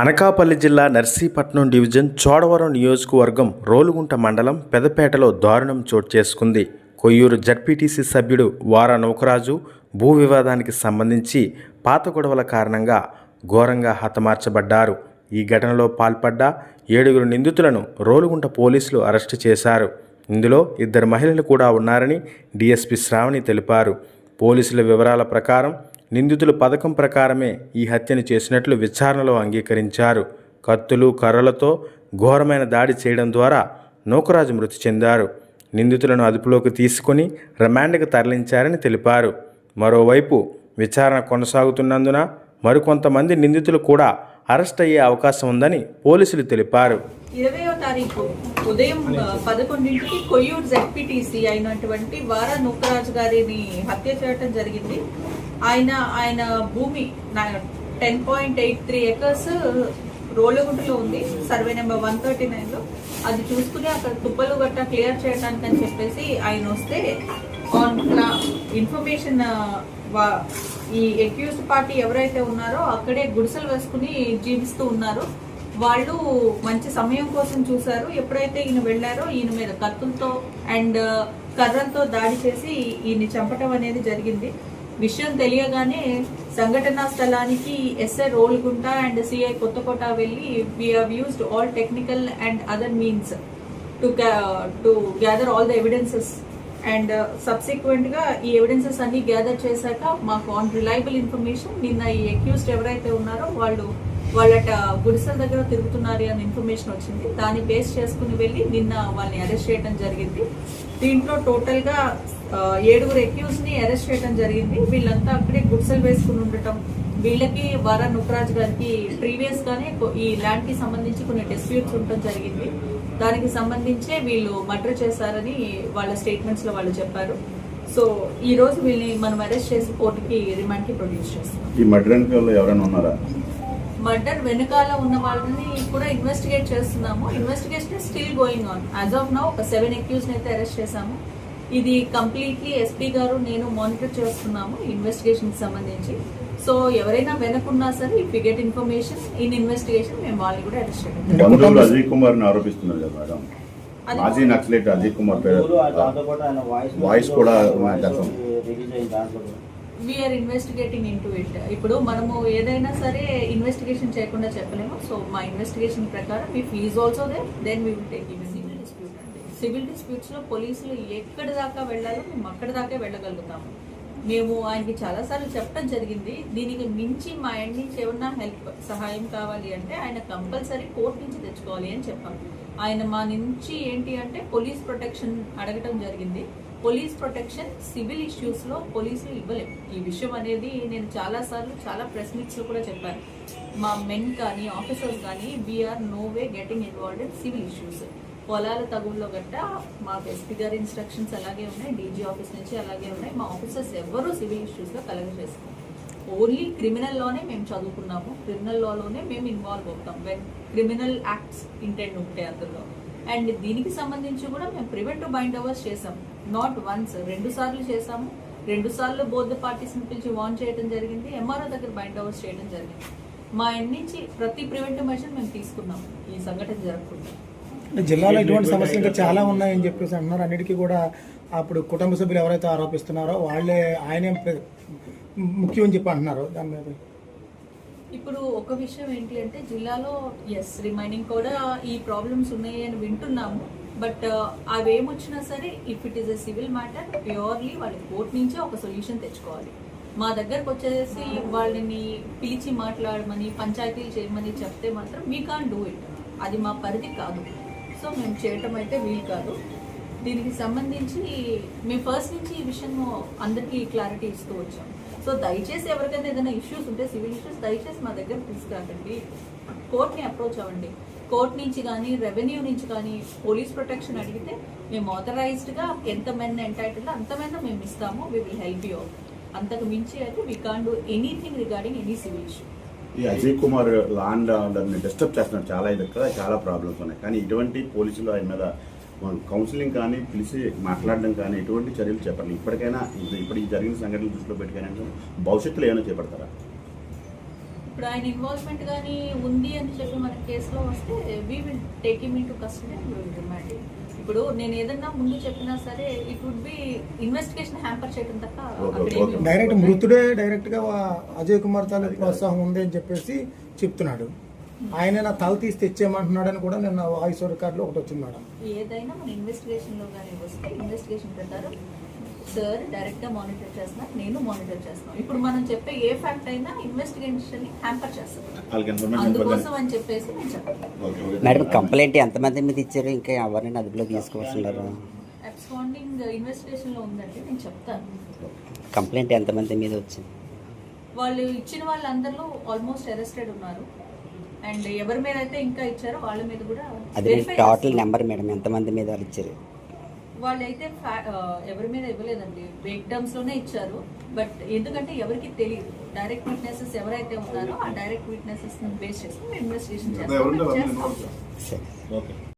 అనకాపల్లి జిల్లా నర్సీపట్నం డివిజన్ చోడవరం నియోజకవర్గం రోలుగుంట మండలం పెదపేటలో దారుణం చోటు చేసుకుంది. కొయ్యూరు జడ్పీటీసీ సభ్యుడు వారా నౌకరాజు భూ వివాదానికి సంబంధించి పాత గొడవల కారణంగా ఘోరంగా హతమార్చబడ్డారు. ఈ ఘటనలో పాల్పడ్డ ఏడుగురు నిందితులను రోలుగుంట పోలీసులు అరెస్టు చేశారు. ఇందులో ఇద్దరు మహిళలు కూడా ఉన్నారని డీఎస్పీ శ్రావణి తెలిపారు. పోలీసుల వివరాల ప్రకారం నిందితులు పథకం ప్రకారమే ఈ హత్యను చేసినట్లు విచారణలో అంగీకరించారు. కత్తులు కర్రలతో ఘోరమైన దాడి చేయడం ద్వారా నూకరాజు మృతి చెందారు. నిందితులను అదుపులోకి తీసుకొని రిమాండ్కు తరలించారని తెలిపారు. మరోవైపు విచారణ కొనసాగుతున్నందున మరికొంతమంది నిందితులు కూడా అరెస్ట్ అయ్యే అవకాశం ఉందని పోలీసులు తెలిపారు. ఇరవయో తారీఖు ఉదయం పదకొండింటికి కొయ్యూరు జెడ్పీటీసీ అయినటువంటి వారా నూకరాజు గారిని హత్య చేయడం జరిగింది. ఆయన ఆయన భూమి ten point eight three acres రోలగుంటలో ఉంది. సర్వే నెంబర్ వన్ థర్టీ నైన్లో అది చూసుకుని అక్కడ తుప్పలు గట్ట క్లియర్ చేయడానికి అని చెప్పేసి ఆయన వస్తే ఆన్ ఇన్ఫర్మేషన్ uh, ఈ ఎక్యూస్ పార్టీ ఎవరైతే ఉన్నారో అక్కడే గుడిసెలు వేసుకుని జీవిస్తూ ఉన్నారు. వాళ్ళు మంచి సమయం కోసం చూశారు. ఎప్పుడైతే ఈయన వెళ్ళారో ఈయన మీద కత్తులతో అండ్ uh, కర్రలతో దాడి చేసి ఈయన్ని చంపటం అనేది జరిగింది. విషయం తెలియగానే సంఘటనా స్థలానికి SI Rolgunta and CI Kothakota వెళ్ళి we used all technical and other means to to gather all the evidences and సబ్సిక్వెంట్గా ఈ ఎవిడెన్సెస్ అన్ని గ్యాదర్ చేశాక మాకు ఆన్ రిలయబుల్ ఇన్ఫర్మేషన్ నిన్న ఈ అక్యూస్డ్ ఎవరైతే ఉన్నారో వాళ్ళు వాళ్ళట గుడిసెల దగ్గర తిరుగుతున్నారు అనే ఇన్ఫర్మేషన్ వచ్చింది. దాన్ని బేస్ చేసుకుని వెళ్ళి నిన్న వాళ్ళని అరెస్ట్ చేయడం జరిగింది. దీంట్లో టోటల్గా ఏడుగురు ఎక్యూస్ని అరెస్ట్ చేయడం జరిగింది. వీళ్ళంతా అక్కడే గుడిసెలు వేసుకుని ఉండటం వీళ్ళకి వర నుక్రాజ్ గారికి ప్రీవియస్గానే ఈ ల్యాండ్కి సంబంధించి కొన్ని డిస్ప్యూట్స్ ఉండటం జరిగింది. దానికి సంబంధించే వీళ్ళు మర్డర్ చేశారని వాళ్ళ స్టేట్మెంట్స్లో వాళ్ళు చెప్పారు. సో ఈ రోజు వీళ్ళని మనం అరెస్ట్ చేసి కోర్టుకి రిమాండ్కి ప్రొడ్యూస్ చేస్తాం. ఈ మర్డర్ ఎవరైనా ఉన్నారా? మర్డర్ వెనకాల ఉన్న వాళ్ళని కూడా ఇన్వెస్టిగేట్ చేస్తున్నాము. Investigation still going on as of now ఒక సెవెన్ అక్యూస్ అయితే అరెస్ట్ చేశాము. ఇది కంప్లీట్లీ ఎస్పీ గారు నేను మానిటర్ చేస్తున్నాము ఇన్వెస్టిగేషన్కి సంబంధించి. సో ఎవరైనా వెనకున్నా సరే if get information in investigation మేము వాళ్ళని కూడా అరెస్ట్ అజయ్ కుమార్ని ఆరోపిస్తున్నారు కదా మేడం. అది మాజీ నక్సలైట్ అజయ్ కుమార్ పేరు వాయిస్ కూడా. We're investigating into it ఇప్పుడు మనము ఏదైనా సరే ఇన్వెస్టిగేషన్ చేయకుండా చెప్పలేము. సో మా ఇన్వెస్టిగేషన్ ప్రకారం if is also they then we will take in civil dispute అండి. సివిల్ డిస్ప్యూట్స్లో పోలీసులు ఎక్కడి దాకా వెళ్ళాలో మేము అక్కడి దాకా వెళ్ళగలుగుతాము. మేము ఆయనకి చాలాసార్లు చెప్పడం జరిగింది. దీనికి మించి మా ఎండ్ నుంచి ఏమన్నా హెల్ప్ సహాయం కావాలి అంటే ఆయన కంపల్సరీ కోర్టు నుంచి తెచ్చుకోవాలి అని చెప్పాం. ఆయన మా నుంచి ఏంటి అంటే పోలీస్ ప్రొటెక్షన్ అడగటం జరిగింది. పోలీస్ ప్రొటెక్షన్ సివిల్ ఇష్యూస్లో పోలీసులు ఇవ్వలేము ఈ విషయం అనేది నేను చాలాసార్లు చాలా ప్రెస్ మీట్స్లో కూడా చెప్పాను. మా మెన్ కానీ ఆఫీసర్స్ కానీ we're no way getting involved in civil issues పొలాల తగుల్లో గట్ట మాకు ఎస్పీ గారి ఇన్స్ట్రక్షన్స్ అలాగే ఉన్నాయి డీజీ ఆఫీస్ నుంచి అలాగే ఉన్నాయి. మా ఆఫీసర్స్ ఎవరూ సివిల్ ఇష్యూస్లో కలెక్ట్ కలగ చేస్తాం ఓన్లీ క్రిమినల్లోనే మేము చదువుకున్నాము. క్రిమినల్ లాలోనే మేము ఇన్వాల్వ్ అవుతాం. వెన్ క్రిమినల్ యాక్ట్స్ ఇంటెండ్ ఉంటాయి అందులో. అండ్ దీనికి సంబంధించి కూడా మేము ప్రివెంటివ్ బైండ్ అవర్స్ చేసాం నాట్ వన్స్ రెండు సార్లు చేసాము రెండు సార్లు బోర్డు పార్టీస్ని పిలిచి వాన్ చేయడం జరిగింది. ఎంఆర్ఓ దగ్గర బైండ్ అవర్స్ చేయడం జరిగింది. మా ఎండ్ నుంచి ప్రతి ప్రివెంటివ్ మెజర్ మేము తీసుకున్నాం ఈ సంఘటన జరగకుండా. జిల్లాలో ఇటువంటి సమస్యలు ఇంకా చాలా ఉన్నాయని చెప్పేసి అంటున్నారు. అన్నిటికీ కూడా అప్పుడు కుటుంబ సభ్యులు ఎవరైతే ఆరోపిస్తున్నారో వాళ్ళే ఆయనే ప్ర- ముఖ్యం అని చెప్పి అంటున్నారు. దాని మీద ఇప్పుడు ఒక విషయం ఏంటి అంటే జిల్లాలో ఎస్ రిమైనింగ్ కూడా ఈ ప్రాబ్లమ్స్ ఉన్నాయి అని వింటున్నాము. బట్ uh, అవి ఏమొచ్చినా సరే if it is a civil matter purely వాళ్ళ కోర్ట్ నుంచే ఒక సొల్యూషన్ తెచ్చుకోవాలి. మా దగ్గరకు వచ్చేసి వాళ్ళని పిలిచి మాట్లాడమని పంచాయతీలు చేయమని చెప్తే మాత్రం వీ కాన్ డూ ఇట్ అది మా పరిధి కాదు. సో మేము చేయటం అయితే వీలు కాదు. దీనికి సంబంధించి మేము ఫస్ట్ నుంచి ఈ విషయం అందరికీ క్లారిటీ ఇస్తూ వచ్చాం సో దయచేసి ఎవరికైనా ఏదైనా ఇష్యూస్ ఉంటే సివిల్ ఇష్యూస్ దయచేసి మా దగ్గర తీసుకురండి కోర్ట్ని అప్రోచ్ అవ్వండి. కోర్ట్ నుంచి కానీ రెవెన్యూ నుంచి కానీ పోలీస్ ప్రొటెక్షన్ అడిగితే మేము ఆథరైజ్డ్గా ఎంతమంది ఎంటైటిల్ అంతమంది మేము ఇస్తాము. వి విల్ హెల్ప్ యూ అంతకు మించి అయితే we can do anything regarding any civil issue ఈ అజయ్ కుమార్ లాండ్ ఆర్డర్ని డిస్టర్బ్ చేస్తున్నారు చాలా ఇది చాలా ప్రాబ్లమ్స్ ఉన్నాయి. కానీ ఇటువంటి పోలీసులు ఆయన మీద కౌన్సిలింగ్ కానీ పిలిచి మాట్లాడడం కానీ ఎటువంటి చర్యలు చేపట్టాలి ఇప్పటికైనా ఇప్పుడు ఈ జరిగిన సంఘటనలు దృష్టిలో పెట్టుకుని భవిష్యత్తులో ఏమైనా చేపడతారా? ఇప్పుడు ఆయన ఇన్వాల్వ్మెంట్ కానీ ఉంది అని చెప్పి మన కేసులో వస్తే we will take him into custody and remand ఇప్పుడు నేను ఏదన్నా ముందు చెప్పినా సరే it would be investigation hamper చేయడం తప్ప డైరెక్ట్. మృతుడే డైరెక్ట్గా వా- అజయ్ కుమార్ తాలూకు ప్రోత్సాహం ఉంది అని చెప్పేసి చెప్తున్నాడు. ఆయన నా తల తీసి తెచ్చేయమంటున్నాడని కూడా నిన్న వాయిస్ రికార్డులో ఒకటి వచ్చింది మేడం. ఏదైనా మన ఇన్వెస్టిగేషన్లో కానీ వస్తే ఇన్వెస్టిగేషన్ ప్రకారం సార్ డైరెక్ట్గా మానిటర్ చేస్తున్నారు నేను మానిటర్ చేస్తున్నాను ఇప్పుడు మనం చెప్పే ఏ ఫ్యాక్ట్ అయినా ఇన్వెస్టిగేషన్ని హ్యాంపర్ చేస్తాం అందుకోసం అని చెప్పేసి నేను చెప్పాను. మేడం కంప్లైంట్ ఎంతమంది మీద ఇచ్చారు? ఇంకా ఎవరిని అదుపులో తీసుకొస్తున్నారు అబ్స్పాండింగ్ ఇన్వెస్టిగేషన్లో ఉందంటే నేను చెప్తాను. కంప్లైంట్ ఎంతమంది మీద వచ్చింది? వాళ్ళు ఇచ్చిన వాళ్ళందరిలో ఆల్మోస్ట్ అరెస్టెడ్ ఉన్నారు. అండ్ ఎవరి మీద అయితే ఇంకా ఇచ్చారో వాళ్ళ మీద కూడా అది టోటల్. నెంబర్ మేడం ఎంతమంది మీద వాళ్ళు ఇచ్చారు? వాళ్ళైతే ఎవరి మీద ఇవ్వలేదండి. విక్టమ్స్లోనే ఇచ్చారు. బట్ ఎందుకంటే ఎవరికి తెలియదు. డైరెక్ట్ విట్నెసెస్ ఎవరైతే ఉన్నారో ఆ డైరెక్ట్ విట్నెసెస్ బేస్ చేసి ఇన్వెస్టిగేషన్ చేస్తాం.